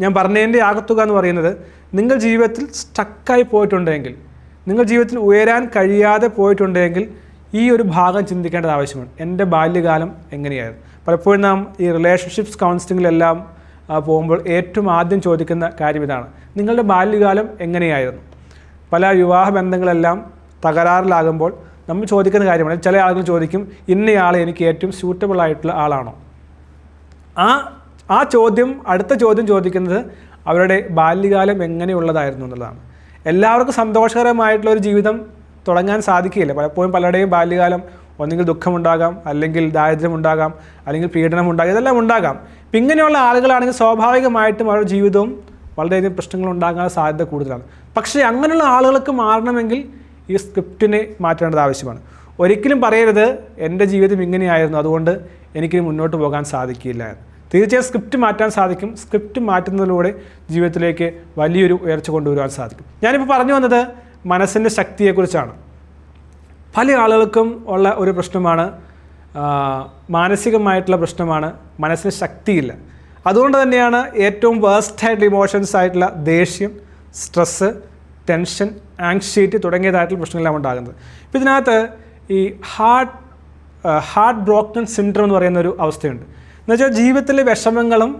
ഞാൻ പറഞ്ഞതിന്റെ ആകത്തുക എന്ന് പറയുന്നത് നിങ്ങൾ ജീവിതത്തിൽ സ്റ്റക്കായി പോയിട്ടുണ്ടെങ്കിൽ നിങ്ങൾ ജീവിതത്തിൽ ഉയരാൻ കഴിയാതെ പോയിട്ടുണ്ടെങ്കിൽ ഈ ഒരു ഭാഗം ചിന്തിക്കേണ്ടത് ആവശ്യമാണ്. എന്റെ ബാല്യകാലം എങ്ങനെയായിരുന്നു? പലപ്പോഴും നാം ഈ റിലേഷൻഷിപ്സ് കൗൺസിലിങ്ങിലെല്ലാം പോകുമ്പോൾ ഏറ്റവും ആദ്യം ചോദിക്കുന്ന കാര്യം ഇതാണ്. നിങ്ങളുടെ ബാല്യകാലം എങ്ങനെയായിരുന്നു? പല വിവാഹ ബന്ധങ്ങളെല്ലാം തകരാറിലാകുമ്പോൾ നമ്മൾ ചോദിക്കുന്ന കാര്യമാണ്. ചില ആളുകൾ ചോദിക്കും ഇന്നയാൾ എനിക്ക് ഏറ്റവും സ്യൂട്ടബിൾ ആയിട്ടുള്ള ആളാണോ? ആ ആ ചോദ്യം അടുത്ത ചോദ്യം ചോദിക്കുന്നത് അവരുടെ ബാല്യകാലം എങ്ങനെയുള്ളതായിരുന്നു എന്നുള്ളതാണ്. എല്ലാവർക്കും സന്തോഷകരമായിട്ടുള്ള ഒരു ജീവിതം തുടങ്ങാൻ സാധിക്കില്ല പലപ്പോഴും പലരുടെയും ബാല്യകാലം ഒന്നെങ്കിൽ ദുഃഖമുണ്ടാകാം അല്ലെങ്കിൽ ദാരിദ്ര്യമുണ്ടാകാം അല്ലെങ്കിൽ പീഡനം ഉണ്ടാകാം ഇതെല്ലാം ഉണ്ടാകാം. ഇപ്പം ഇങ്ങനെയുള്ള ആളുകളാണെങ്കിൽ സ്വാഭാവികമായിട്ടും അവരുടെ ജീവിതവും വളരെയധികം പ്രശ്നങ്ങൾ ഉണ്ടാകാൻ സാധ്യത കൂടുതലാണ്. പക്ഷേ അങ്ങനെയുള്ള ആളുകൾക്ക് മാറണമെങ്കിൽ ഈ സ്ക്രിപ്റ്റിനെ മാറ്റേണ്ടത് ആവശ്യമാണ്. ഒരിക്കലും പറയരുത് എന്റെ ജീവിതം ഇങ്ങനെയായിരുന്നു അതുകൊണ്ട് എനിക്ക് മുന്നോട്ട് പോകാൻ സാധിക്കില്ല തീർച്ചയായും സ്ക്രിപ്റ്റ് മാറ്റാൻ സാധിക്കും. സ്ക്രിപ്റ്റ് മാറ്റുന്നതിലൂടെ ജീവിതത്തിലേക്ക് വലിയൊരു ഉയർച്ച കൊണ്ടുവരുവാൻ സാധിക്കും. ഞാനിപ്പോൾ പറഞ്ഞു വന്നത് മനസ്സിന്റെ ശക്തിയെക്കുറിച്ചാണ്. പല ആളുകൾക്കും ഉള്ള ഒരു പ്രശ്നമാണ് മാനസികമായിട്ടുള്ള പ്രശ്നമാണ് മനസ്സിന് ശക്തിയില്ല. അതുകൊണ്ട് തന്നെയാണ് ഏറ്റവും വേസ്റ്റ് ആയിട്ടുള്ള ഇമോഷൻസ് ആയിട്ടുള്ള ദേഷ്യം സ്ട്രെസ്സ് ടെൻഷൻ ആങ്ഷൈറ്റി തുടങ്ങിയതായിട്ടുള്ള പ്രശ്നങ്ങളെല്ലാം ഉണ്ടാകുന്നത്. ഇപ്പം ഇതിനകത്ത് ഈ ഹാർട്ട് ഹാർട്ട് ബ്രോക്കൺ സിൻഡ്രം എന്ന് പറയുന്ന ഒരു അവസ്ഥയുണ്ട്. എന്നുവെച്ചാൽ ജീവിതത്തിലെ വിഷമങ്ങളും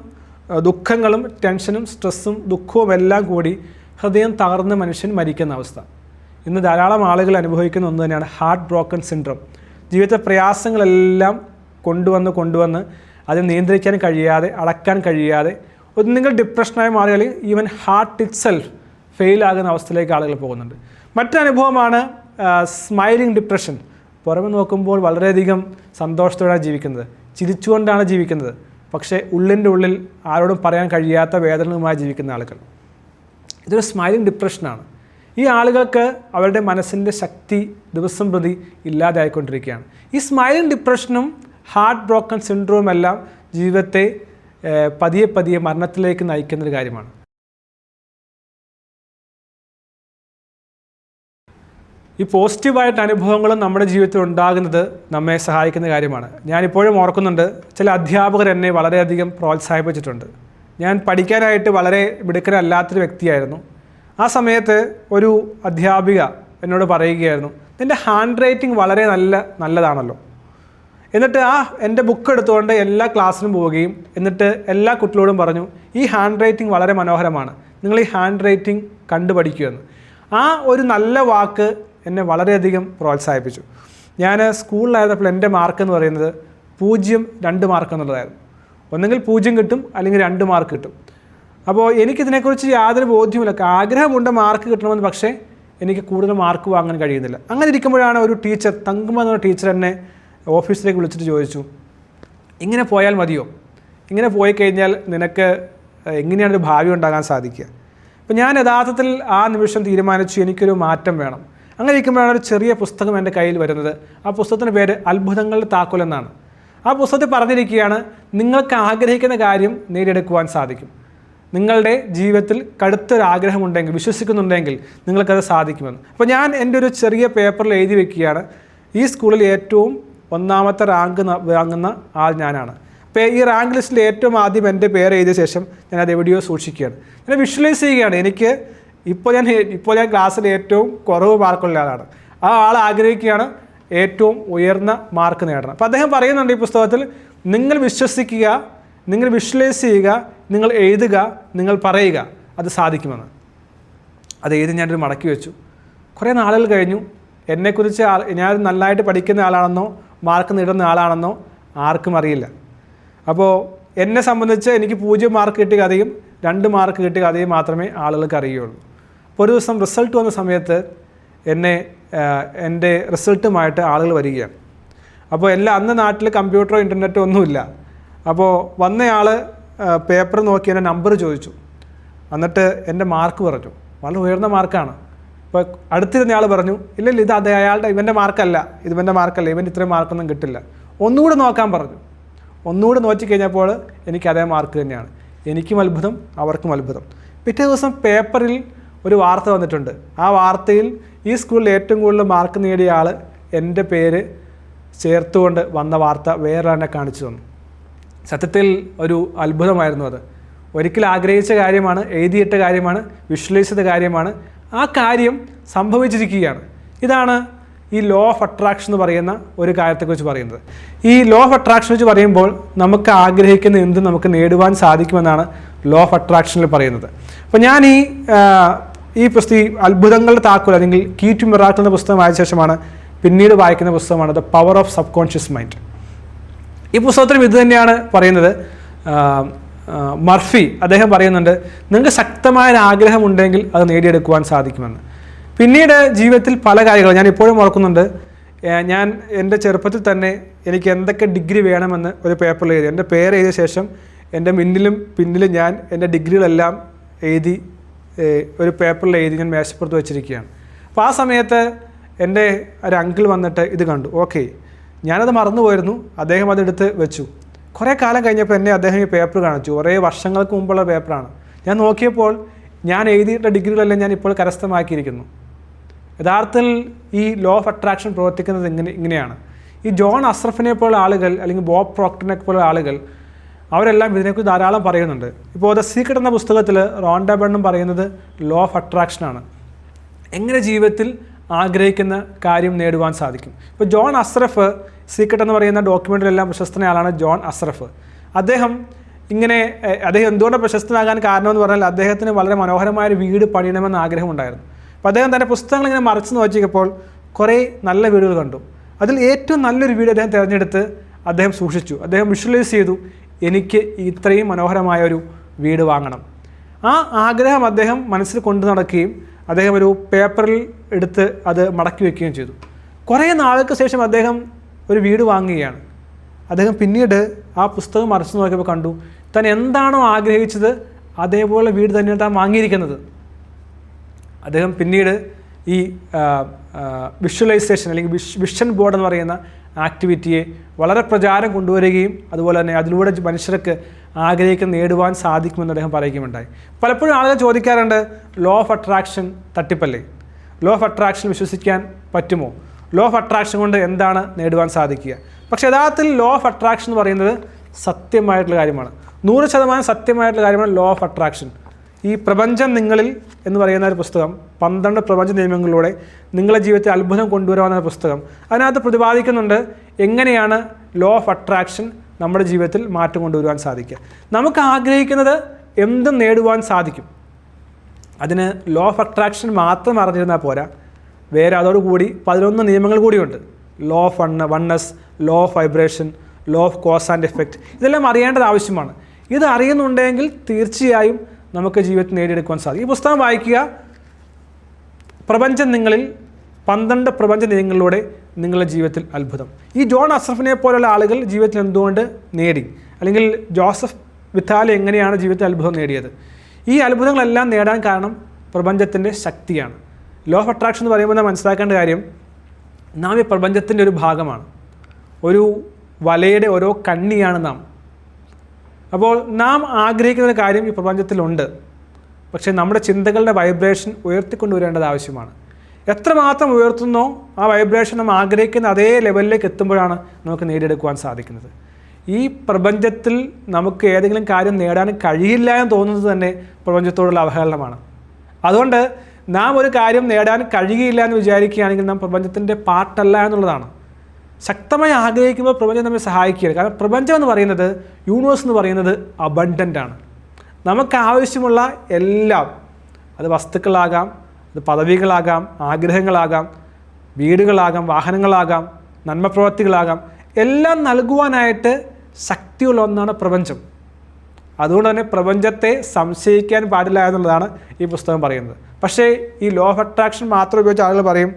ദുഃഖങ്ങളും ടെൻഷനും സ്ട്രെസ്സും ദുഃഖവും എല്ലാം കൂടി ഹൃദയം തകർന്ന മനുഷ്യൻ മരിക്കുന്ന അവസ്ഥ. ഇന്ന് ധാരാളം ആളുകൾ അനുഭവിക്കുന്ന ഒന്ന് തന്നെയാണ് ഹാർട്ട് ബ്രോക്കൺ സിൻഡ്രോം ജീവിതത്തെ പ്രയാസങ്ങളെല്ലാം കൊണ്ടുവന്ന് കൊണ്ടുവന്ന് അത് നിയന്ത്രിക്കാൻ കഴിയാതെ അടക്കാൻ കഴിയാതെ ഒന്നുകിൽ ഡിപ്രഷനായി മാറിയാൽ ഈവൻ ഹാർട്ട് ഇറ്റ് സെൽഫ് ഫെയിലാകുന്ന അവസ്ഥയിലേക്ക് ആളുകൾ പോകുന്നുണ്ട്. മറ്റനുഭവമാണ് സ്മൈലിംഗ് ഡിപ്രഷൻ പുറമെ നോക്കുമ്പോൾ വളരെയധികം സന്തോഷത്തോടെ ജീവിക്കുന്നത്. ചിരിച്ചുകൊണ്ടാണ് ജീവിക്കുന്നത്. പക്ഷേ ഉള്ളിന്റെ ഉള്ളിൽ ആരോടും പറയാൻ കഴിയാത്ത വേദനകളുമായി ജീവിക്കുന്ന ആളുകൾ. ഇതൊരു സ്മൈലിംഗ് ഡിപ്രഷനാണ് ഈ ആളുകൾക്ക് അവരുടെ മനസ്സിന്റെ ശക്തി ദിവസം പ്രതി ഇല്ലാതായിക്കൊണ്ടിരിക്കുകയാണ്. ഈ സ്മൈലിംഗ് ഡിപ്രഷനും ഹാർട്ട് ബ്രോക്കൺ സിൻഡ്രോമെല്ലാം ജീവിതത്തെ പതിയെ പതിയെ മരണത്തിലേക്ക് നയിക്കുന്നൊരു കാര്യമാണ്. ഈ പോസിറ്റീവായിട്ട് അനുഭവങ്ങളും നമ്മുടെ ജീവിതത്തിൽ ഉണ്ടാകുന്നത് നമ്മെ സഹായിക്കുന്ന കാര്യമാണ്. ഞാനിപ്പോഴും ഓർക്കുന്നുണ്ട് ചില അധ്യാപകർ എന്നെ വളരെയധികം പ്രോത്സാഹിപ്പിച്ചിട്ടുണ്ട്. ഞാൻ പഠിക്കാനായിട്ട് വളരെ മിടുക്കനല്ലാത്തൊരു വ്യക്തിയായിരുന്നു. ആ സമയത്ത് ഒരു അധ്യാപിക എന്നോട് പറയുകയായിരുന്നു നിന്റെ ഹാൻഡ് റൈറ്റിംഗ് വളരെ നല്ല നല്ലതാണല്ലോ. എന്നിട്ട് ആ എന്റെ ബുക്ക് എടുത്തുകൊണ്ട് എല്ലാ ക്ലാസ്സിനും പോവുകയും എന്നിട്ട് എല്ലാ കുട്ടികളോടും പറഞ്ഞു ഈ ഹാൻഡ് റൈറ്റിംഗ് വളരെ മനോഹരമാണ്. നിങ്ങൾ ഈ ഹാൻഡ് റൈറ്റിംഗ് കണ്ടുപഠിക്കുമെന്ന്. ആ ഒരു നല്ല വാക്ക് എന്നെ വളരെയധികം പ്രോത്സാഹിപ്പിച്ചു. ഞാൻ സ്കൂളിലായിരുന്നപ്പോൾ എന്റെ മാർക്ക് എന്ന് പറയുന്നത് പൂജ്യം രണ്ട് മാർക്ക് എന്നുള്ളതായിരുന്നു. ഒന്നെങ്കിൽ പൂജ്യം കിട്ടും അല്ലെങ്കിൽ രണ്ട് മാർക്ക് കിട്ടും. അപ്പോൾ എനിക്കിതിനെക്കുറിച്ച് യാതൊരു ബോധ്യമില്ല ആഗ്രഹമുണ്ട് മാർക്ക് കിട്ടണമെന്ന് പക്ഷേ എനിക്ക് കൂടുതൽ മാർക്ക് വാങ്ങാൻ കഴിയുന്നില്ല. അങ്ങനെ ഇരിക്കുമ്പോഴാണ് ഒരു ടീച്ചർ തങ്കുമ എന്ന ടീച്ചർ എന്നെ ഓഫീസിലേക്ക് വിളിച്ചിട്ട് ചോദിച്ചു ഇങ്ങനെ പോയാൽ മതിയോ? ഇങ്ങനെ പോയി കഴിഞ്ഞാൽ നിനക്ക് എങ്ങനെയാണ് ഒരു ഭാവി ഉണ്ടാകാൻ സാധിക്കുക? അപ്പോൾ ഞാൻ യഥാർത്ഥത്തിൽ ആ നിമിഷം തീരുമാനിച്ചു എനിക്കൊരു മാറ്റം വേണം. അങ്ങനെ ഇരിക്കുമ്പോഴാണ് ഒരു ചെറിയ പുസ്തകം എന്റെ കയ്യിൽ വരുന്നത്. ആ പുസ്തകത്തിന്റെ പേര് അത്ഭുതങ്ങളുടെ താക്കോൽ എന്നാണ്. ആ പുസ്തകത്തിൽ പറഞ്ഞിരിക്കുകയാണ് നിങ്ങൾക്ക് ആഗ്രഹിക്കുന്ന കാര്യം നേടിയെടുക്കുവാൻ സാധിക്കും. നിങ്ങളുടെ ജീവിതത്തിൽ കടുത്തൊരു ആഗ്രഹമുണ്ടെങ്കിൽ വിശ്വസിക്കുന്നുണ്ടെങ്കിൽ നിങ്ങൾക്കത് സാധിക്കുമെന്ന്. അപ്പോൾ ഞാൻ എന്റെ ഒരു ചെറിയ പേപ്പറിൽ എഴുതി വെക്കുകയാണ്. ഈ സ്കൂളിൽ ഏറ്റവും ഒന്നാമത്തെ റാങ്ക് വാങ്ങുന്ന ആൾ ഞാനാണ്. അപ്പോൾ ഈ റാങ്ക് ലിസ്റ്റിൽ ഏറ്റവും ആദ്യം എന്റെ പേര് എഴുതിയ ശേഷം ഞാൻ എവിടെയോ സൂക്ഷിക്കുകയാണ്. ഞാൻ വിഷ്വലൈസ് ചെയ്യുകയാണ് എനിക്ക് ഇപ്പോൾ ഞാൻ ഇപ്പോൾ ഞാൻ ക്ലാസ്സിൽ ഏറ്റവും കുറവ് മാർക്കുള്ള ആളാണ്. ആ ആൾ ആഗ്രഹിക്കുകയാണ് ഏറ്റവും ഉയർന്ന മാർക്ക് നേടണം. അപ്പോൾ അദ്ദേഹം പറയുന്നുണ്ട് ഈ പുസ്തകത്തിൽ നിങ്ങൾ വിശ്വസിക്കുക നിങ്ങൾ വിഷ്വലൈസ് ചെയ്യുക നിങ്ങൾ എഴുതുക നിങ്ങൾ പറയുക അത് സാധിക്കുമെന്ന്. അത് എഴുതി ഞാനൊരു മടക്കി വെച്ചു. കുറേ നാളുകൾ കഴിഞ്ഞു. എന്നെക്കുറിച്ച് ആൾ ഞാൻ നന്നായിട്ട് പഠിക്കുന്ന ആളാണെന്നോ മാർക്ക് നേടുന്ന ആളാണെന്നോ ആർക്കും അറിയില്ല. അപ്പോൾ എന്നെ സംബന്ധിച്ച് എനിക്ക് പൂജ്യം മാർക്ക് കിട്ടിയ കഥയും രണ്ട് മാർക്ക് കിട്ടിയ കഥയും മാത്രമേ ആളുകൾക്ക് അറിയുകയുള്ളൂ അപ്പോൾ ഒരു ദിവസം റിസൾട്ട് വന്ന സമയത്ത് എന്നെ എന്റെ റിസൾട്ടുമായിട്ട് ആളുകൾ വരികയാണ്. അപ്പോൾ എല്ലാം അന്ന് നാട്ടിൽ കമ്പ്യൂട്ടറോ ഇന്റർനെറ്റോ ഒന്നുമില്ല. അപ്പോൾ വന്നയാൾ പേപ്പർ നോക്കി എന്റെ നമ്പർ ചോദിച്ചു. എന്നിട്ട് എന്റെ മാർക്ക് പറഞ്ഞു. വളരെ ഉയർന്ന മാർക്കാണ്. അപ്പോൾ അടുത്തിരുന്ന ആൾ പറഞ്ഞു ഇല്ല ഇത് അത് അയാളുടെ ഇവന്റെ മാർക്കല്ല. ഇത് ഇവന്റെ മാർക്കല്ല. ഇവൻ ഇത്രയും മാർക്കൊന്നും കിട്ടില്ല. ഒന്നുകൂടെ നോക്കാൻ പറഞ്ഞു. ഒന്നുകൂടെ നോക്കി കഴിഞ്ഞപ്പോൾ എനിക്ക് അതേ മാർക്ക് തന്നെയാണ്. എനിക്കും അത്ഭുതം അവർക്കും അത്ഭുതം. പിറ്റേ ദിവസം പേപ്പറിൽ ഒരു വാർത്ത വന്നിട്ടുണ്ട്. ആ വാർത്തയിൽ ഈ സ്കൂളിൽ ഏറ്റവും കൂടുതൽ മാർക്ക് നേടിയ ആൾ എന്റെ പേര് ചേർത്തുകൊണ്ട് വന്ന വാർത്ത വേറൊരാളെ കാണിച്ചു തന്നു. സത്യത്തിൽ ഒരു അത്ഭുതമായിരുന്നു അത്. ഒരിക്കൽ ആഗ്രഹിച്ച കാര്യമാണ് എഴുതിയിട്ട കാര്യമാണ് വിഷ്വലൈസ് കാര്യമാണ്. ആ കാര്യം സംഭവിച്ചിരിക്കുകയാണ്. ഇതാണ് ഈ ലോ ഓഫ് അട്രാക്ഷൻ എന്ന് പറയുന്ന ഒരു കാര്യത്തെക്കുറിച്ച് പറയുന്നത്. ഈ ലോ ഓഫ് അട്രാക്ഷൻ വെച്ച് പറയുമ്പോൾ നമുക്ക് ആഗ്രഹിക്കുന്ന എന്തും നമുക്ക് നേടുവാൻ സാധിക്കുമെന്നാണ് ലോ ഓഫ് അട്രാക്ഷനിൽ പറയുന്നത്. അപ്പോൾ ഞാൻ ഈ ഈ പുസ്തകം അത്ഭുതങ്ങളുടെ താക്കോൽ അല്ലെങ്കിൽ കീ ടു എന്ന പുസ്തകം വായിച്ച ശേഷമാണ് പിന്നീട് വായിക്കുന്ന പുസ്തകമാണ് the power of subconscious mind ഈ പുസ്തകത്തിലും ഇത് തന്നെയാണ് പറയുന്നത്. മർഫി അദ്ദേഹം പറയുന്നുണ്ട് നിങ്ങൾക്ക് ശക്തമായ ആഗ്രഹമുണ്ടെങ്കിൽ അത് നേടിയെടുക്കുവാൻ സാധിക്കുമെന്ന്. പിന്നീട് ജീവിതത്തിൽ പല കാര്യങ്ങളും ഞാൻ ഇപ്പോഴും ഓർക്കുന്നുണ്ട്. ഞാൻ എന്റെ ചെറുപ്പത്തിൽ തന്നെ എനിക്ക് എന്തൊക്കെ ഡിഗ്രി വേണമെന്ന് ഒരു പേപ്പറിൽ എഴുതി എന്റെ പേര് എഴുതിയ ശേഷം എന്റെ മുന്നിലും പിന്നിലും ഞാൻ എന്റെ ഡിഗ്രികളെല്ലാം എഴുതി ഒരു പേപ്പറിൽ എഴുതി ഞാൻ മേശപ്പുറത്ത് വെച്ചിരിക്കുകയാണ്. അപ്പോൾ ആ സമയത്ത് എന്റെ ഒരു അങ്കിൾ വന്നിട്ട് ഇത് കണ്ടു. ഓക്കെ ഞാനത് മറന്നുപോയിരുന്നു. അദ്ദേഹം അതെടുത്ത് വെച്ചു. കുറേ കാലം കഴിഞ്ഞപ്പോൾ എന്നെ അദ്ദേഹം ഈ പേപ്പർ കാണിച്ചു. കുറേ വർഷങ്ങൾക്ക് മുമ്പുള്ള പേപ്പറാണ് ഞാൻ നോക്കിയപ്പോൾ ഞാൻ എഴുതിയിട്ട ഡിഗ്രികളെല്ലാം ഞാൻ ഇപ്പോൾ കരസ്ഥമാക്കിയിരിക്കുന്നു. യഥാർത്ഥത്തിൽ ഈ ലോ ഓഫ് അട്രാക്ഷൻ പ്രവർത്തിക്കുന്നത് ഇങ്ങനെ ഇങ്ങനെയാണ്. ഈ ജോൺ അസ്രഫിനെ പോലുള്ള ആളുകൾ അല്ലെങ്കിൽ ബോബ് പ്രോക്ടറിനെ പോലുള്ള ആളുകൾ അവരെല്ലാം ഇതിനെക്കുറിച്ച് ധാരാളം പറയുന്നുണ്ട്. ഇപ്പോൾ ദ സീക്രട്ട് എന്ന പുസ്തകത്തിൽ ബണ്ണും പറയുന്നത് ലോ ഓഫ് അട്രാക്ഷനാണ് എങ്ങനെ ജീവിതത്തിൽ ആഗ്രഹിക്കുന്ന കാര്യം നേടുവാൻ സാധിക്കും? ഇപ്പോൾ ജോൺ അസ്രഫ് സീക്രട്ട് എന്ന് പറയുന്ന ഡോക്യുമെന്ററിലെല്ലാം പ്രശസ്തനയാളാണ് ജോൺ അസ്രഫ്. അദ്ദേഹം ഇങ്ങനെ അദ്ദേഹം എന്തുകൊണ്ട് പ്രശസ്തനാകാൻ കാരണമെന്ന് പറഞ്ഞാൽ അദ്ദേഹത്തിന് വളരെ മനോഹരമായ ഒരു വീട് പണിയണമെന്ന് ആഗ്രഹമുണ്ടായിരുന്നു. അപ്പോൾ അദ്ദേഹം തന്റെ പുസ്തകങ്ങൾ ഇങ്ങനെ മറിച്ച് നോക്കിയപ്പോൾ കുറേ നല്ല വീടുകൾ കണ്ടു. അതിൽ ഏറ്റവും നല്ലൊരു വീട് അദ്ദേഹം തിരഞ്ഞെടുത്ത് അദ്ദേഹം സൂക്ഷിച്ചു. അദ്ദേഹം വിഷ്വലൈസ് ചെയ്തു. എനിക്ക് ഇത്രയും മനോഹരമായ ഒരു വീട് വാങ്ങണം. ആ ആഗ്രഹം അദ്ദേഹം മനസ്സിൽ കൊണ്ടു നടക്കുകയും അദ്ദേഹം ഒരു പേപ്പറിൽ എടുത്ത് അത് മടക്കി വയ്ക്കുകയും ചെയ്തു. കുറേ നാൾക്ക് ശേഷം അദ്ദേഹം ഒരു വീട് വാങ്ങുകയാണ്. അദ്ദേഹം പിന്നീട് ആ പുസ്തകം മറച്ചു നോക്കിയപ്പോൾ കണ്ടു താൻ എന്താണോ ആഗ്രഹിച്ചത് അതേപോലെ വീട് തന്നെയാണ് താൻ വാങ്ങിയിരിക്കുന്നത്. അദ്ദേഹം പിന്നീട് ഈ വിഷ്വലൈസേഷൻ അല്ലെങ്കിൽ വിഷ് വിഷൻ ബോർഡ് എന്ന് പറയുന്ന ആക്ടിവിറ്റിയെ വളരെ പ്രചാരം കൊണ്ടുവരികയും അതുപോലെ തന്നെ അതിലൂടെ മനുഷ്യർക്ക് ആഗ്രഹിക്കുന്ന നേടുവാൻ സാധിക്കുമെന്ന് അദ്ദേഹം പറയുകയുണ്ടായി പലപ്പോഴും ആളുകൾ ചോദിക്കാറുണ്ട് ലോ ഓഫ് അട്രാക്ഷൻ തട്ടിപ്പല്ലേ? ലോ ഓഫ് അട്രാക്ഷൻ വിശ്വസിക്കാൻ പറ്റുമോ? ലോ ഓഫ് അട്രാക്ഷൻ കൊണ്ട് എന്താണ് നേടുവാൻ സാധിക്കുക? പക്ഷേ യഥാർത്ഥത്തിൽ ലോ ഓഫ് അട്രാക്ഷൻ എന്ന് പറയുന്നത് സത്യമായിട്ടുള്ള കാര്യമാണ്. നൂറ് ശതമാനം സത്യമായിട്ടുള്ള കാര്യമാണ് ലോ ഓഫ് അട്രാക്ഷൻ ഈ പ്രപഞ്ചം നിങ്ങളിൽ എന്ന് പറയുന്ന ഒരു പുസ്തകം പന്ത്രണ്ട് പ്രപഞ്ച നിയമങ്ങളിലൂടെ നിങ്ങളുടെ ജീവിതത്തെ അത്ഭുതം കൊണ്ടുവരാവുന്ന ഒരു പുസ്തകം. അതിനകത്ത് പ്രതിപാദിക്കുന്നുണ്ട് എങ്ങനെയാണ് ലോ ഓഫ് അട്രാക്ഷൻ നമ്മുടെ ജീവിതത്തിൽ മാറ്റം കൊണ്ടുവരുവാൻ സാധിക്കുക. നമുക്ക് ആഗ്രഹിക്കുന്നത് എന്തും നേടുവാൻ സാധിക്കും. അതിന് ലോ ഓഫ് അട്രാക്ഷൻ മാത്രം അറിഞ്ഞിരുന്നാൽ പോരാ. വേറെ അതോടുകൂടി പതിനൊന്ന് നിയമങ്ങൾ കൂടിയുണ്ട്. Law of വണ്ണ oneness law of vibration law of cause and effect ഇതെല്ലാം അറിയേണ്ടത് ആവശ്യമാണ്. ഇത് അറിയുന്നുണ്ടെങ്കിൽ തീർച്ചയായും നമുക്ക് ജീവിതത്തിൽ നേടിയെടുക്കുവാൻ സാധിക്കും. ഈ പുസ്തകം വായിക്കുക. പ്രപഞ്ചം നിങ്ങളിൽ പന്ത്രണ്ട് പ്രപഞ്ച നിയങ്ങളിലൂടെ നിങ്ങളുടെ ജീവിതത്തിൽ അത്ഭുതം. ഈ ജോൺ അസഫിനെ പോലുള്ള ആളുകൾ ജീവിതത്തിൽ എന്തുകൊണ്ട് നേടി? അല്ലെങ്കിൽ ജോസഫ് വിത്താല എങ്ങനെയാണ് ജീവിതത്തിൽ അത്ഭുതം നേടിയത്? ഈ അത്ഭുതങ്ങളെല്ലാം നേടാൻ കാരണം പ്രപഞ്ചത്തിന്റെ ശക്തിയാണ്. ലോ ഓഫ് അട്രാക്ഷൻ എന്ന് പറയുമ്പോൾ നാം മനസ്സിലാക്കേണ്ട കാര്യം നാം ഈ പ്രപഞ്ചത്തിന്റെ ഒരു ഭാഗമാണ്. ഒരു വലയുടെ ഓരോ കണ്ണിയാണ് നാം. അപ്പോൾ നാം ആഗ്രഹിക്കുന്ന ഒരു കാര്യം ഈ പ്രപഞ്ചത്തിലുണ്ട്. പക്ഷേ നമ്മുടെ ചിന്തകളുടെ വൈബ്രേഷൻ ഉയർത്തിക്കൊണ്ടുവരേണ്ടത് ആവശ്യമാണ്. എത്രമാത്രം ഉയർത്തുന്നോ ആ വൈബ്രേഷൻ നമ്മൾ ആഗ്രഹിക്കുന്ന അതേ ലെവലിലേക്ക് എത്തുമ്പോഴാണ് നമുക്ക് നേടിയെടുക്കുവാൻ സാധിക്കുന്നത്. ഈ പ്രപഞ്ചത്തിൽ നമുക്ക് ഏതെങ്കിലും കാര്യം നേടാൻ കഴിയില്ല എന്ന് തോന്നുന്നത് തന്നെ പ്രപഞ്ചത്തോടുള്ള അവഹേളനമാണ്. അതുകൊണ്ട് നാം ഒരു കാര്യം നേടാൻ കഴിയില്ല എന്ന് വിചാരിക്കുകയാണെങ്കിൽ നാം പ്രപഞ്ചത്തിന്റെ പാർട്ടല്ല എന്നുള്ളതാണ്. ശക്തമായി ആഗ്രഹിക്കുമ്പോൾ പ്രപഞ്ചം നമ്മെ സഹായിക്കുകയാണ്. കാരണം പ്രപഞ്ചം എന്ന് പറയുന്നത് യൂണിവേഴ്സ് എന്ന് പറയുന്നത് അബണ്ടന്റ് ആണ്. നമുക്ക് ആവശ്യമുള്ള എല്ലാം അത് വസ്തുക്കളാകാം അത് പദവികളാകാം ആഗ്രഹങ്ങളാകാം വീടുകളാകാം വാഹനങ്ങളാകാം നന്മപ്രവർത്തികളാകാം എല്ലാം നൽകുവാനായിട്ട് ശക്തിയുള്ള ഒന്നാണ് പ്രപഞ്ചം. അതുകൊണ്ട് തന്നെ പ്രപഞ്ചത്തെ സംശയിക്കാൻ പാടില്ല എന്നുള്ളതാണ് ഈ പുസ്തകം പറയുന്നത്. പക്ഷേ ഈ ലോ ഓഫ് അട്രാക്ഷൻ മാത്രം ഉപയോഗിച്ച് ആളുകൾ പറയും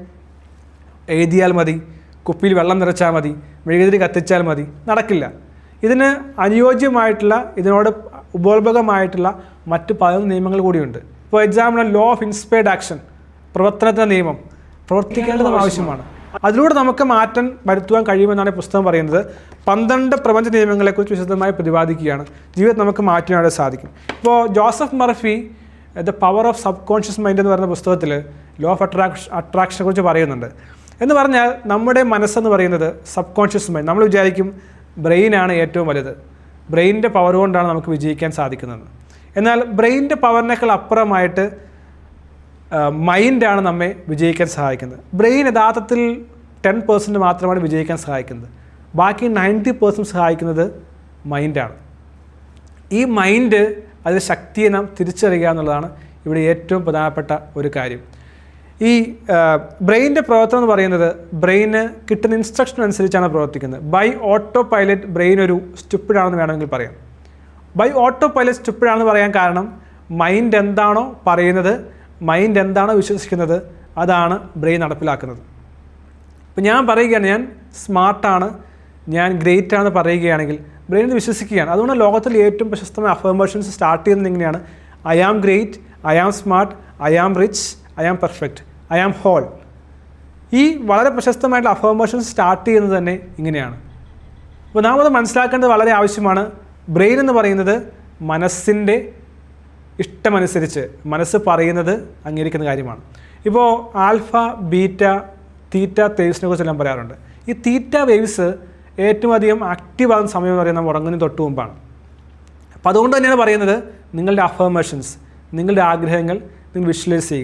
എഴുതിയാൽ മതി കുപ്പിയിൽ വെള്ളം നിറച്ചാൽ മതി മെഴുകുതിരി കത്തിച്ചാൽ മതി. നടക്കില്ല. ഇതിന് അനുയോജ്യമായിട്ടുള്ള ഇതിനോട് ഉപോത്ഭകമായിട്ടുള്ള മറ്റ് പതിനൊന്ന് നിയമങ്ങൾ കൂടിയുണ്ട്. ഇപ്പോൾ example law of inspired action പ്രവർത്തനത്തിന്റെ നിയമം പ്രവർത്തിക്കേണ്ടത് ആവശ്യമാണ്. അതിലൂടെ നമുക്ക് മാറ്റം വരുത്തുവാൻ കഴിയുമെന്നാണ് ഈ പുസ്തകം പറയുന്നത്. പന്ത്രണ്ട് പ്രപഞ്ച നിയമങ്ങളെക്കുറിച്ച് വിശദമായി പ്രതിപാദിക്കുകയാണ്. ജീവിതം നമുക്ക് മാറ്റാനായിട്ട് സാധിക്കും. ഇപ്പോൾ Joseph Murphy the power of subconscious mind എന്ന് പറയുന്ന പുസ്തകത്തിൽ ലോ ഓഫ് അട്രാക്ഷൻ അട്രാക്ഷനെ കുറിച്ച് പറയുന്നുണ്ട്. എന്ന് പറഞ്ഞാൽ നമ്മുടെ മനസ്സെന്ന് പറയുന്നത് സബ് കോൺഷ്യസ് മൈൻഡ് നമ്മൾ വിചാരിക്കും ബ്രെയിനാണ് ഏറ്റവും വലുത്. ബ്രെയിനിന്റെ പവർ കൊണ്ടാണ് നമുക്ക് വിജയിക്കാൻ സാധിക്കുന്നത്. എന്നാൽ ബ്രെയിനിന്റെ പവറിനേക്കാൾ അപ്പുറമായിട്ട് മൈൻഡാണ് നമ്മെ വിജയിക്കാൻ സഹായിക്കുന്നത്. ബ്രെയിൻ യഥാർത്ഥത്തിൽ ടെൻ പേഴ്സന്റ് മാത്രമാണ് വിജയിക്കാൻ സഹായിക്കുന്നത്. ബാക്കി നയന്റി പേഴ്സന്റ് സഹായിക്കുന്നത് മൈൻഡാണ് ഈ മൈൻഡ് അതിന്റെ ശക്തിയെ നാം തിരിച്ചറിയുക എന്നുള്ളതാണ് ഇവിടെ ഏറ്റവും പ്രധാനപ്പെട്ട ഒരു കാര്യം. ഈ ബ്രെയിനിന്റെ പ്രവർത്തനം എന്ന് പറയുന്നത് ബ്രെയിന് കിട്ടുന്ന ഇൻസ്ട്രക്ഷൻ അനുസരിച്ചാണ് പ്രവർത്തിക്കുന്നത്. ബൈ ഓട്ടോ പൈലറ്റ് ബ്രെയിൻ ഒരു സ്റ്റുപ്പിഡാണെന്ന് വേണമെങ്കിൽ പറയാം. ബൈ ഓട്ടോ പൈലറ്റ് സ്റ്റുപ്പിഡാണെന്ന് പറയാൻ കാരണം മൈൻഡ് എന്താണോ പറയുന്നത് മൈൻഡ് എന്താണോ വിശ്വസിക്കുന്നത് അതാണ് ബ്രെയിൻ നടപ്പിലാക്കുന്നത്. ഇപ്പം ഞാൻ പറയുകയാണ് ഞാൻ സ്മാർട്ടാണ് ഞാൻ ഗ്രേറ്റ് ആണെന്ന് പറയുകയാണെങ്കിൽ ബ്രെയിൻ വിശ്വസിക്കുകയാണ്. അതുകൊണ്ട് ലോകത്തിൽ ഏറ്റവും പ്രശസ്തമായ അഫർമേഷൻസ് സ്റ്റാർട്ട് ചെയ്യുന്നത് എങ്ങനെയാണ് I am great I am smart I am rich I am perfect I am whole. ഈ വളരെ പ്രശസ്തമായിട്ടുള്ള അഫോമേഷൻ സ്റ്റാർട്ട് ചെയ്യുന്നത് തന്നെ ഇങ്ങനെയാണ്. അപ്പോൾ നാം അത് മനസ്സിലാക്കേണ്ടത് വളരെ ആവശ്യമാണ്. ബ്രെയിൻ എന്ന് പറയുന്നത് മനസ്സിന്റെ ഇഷ്ടമനുസരിച്ച് മനസ്സ് പറയുന്നത് അംഗീകരിക്കുന്ന കാര്യമാണ്. ഇപ്പോൾ ആൽഫ ബീറ്റ തീറ്റ വേവ്സിനെ കുറിച്ച് എല്ലാം പറയാറുണ്ട്. ഈ തീറ്റ വേവ്സ് ഏറ്റവും അധികം ആക്റ്റീവ് ആകുന്ന സമയം എന്ന് പറയുന്നത് ഉറങ്ങുന്നതിന് തൊട്ട് മുമ്പാണ്. അപ്പോൾ അതുകൊണ്ട് തന്നെയാണ് പറയുന്നത് നിങ്ങളുടെ അഫർമേഷൻസ് നിങ്ങളുടെ ആഗ്രഹങ്ങൾ നിങ്ങൾ വിഷ്വലൈസ് ചെയ്യുക.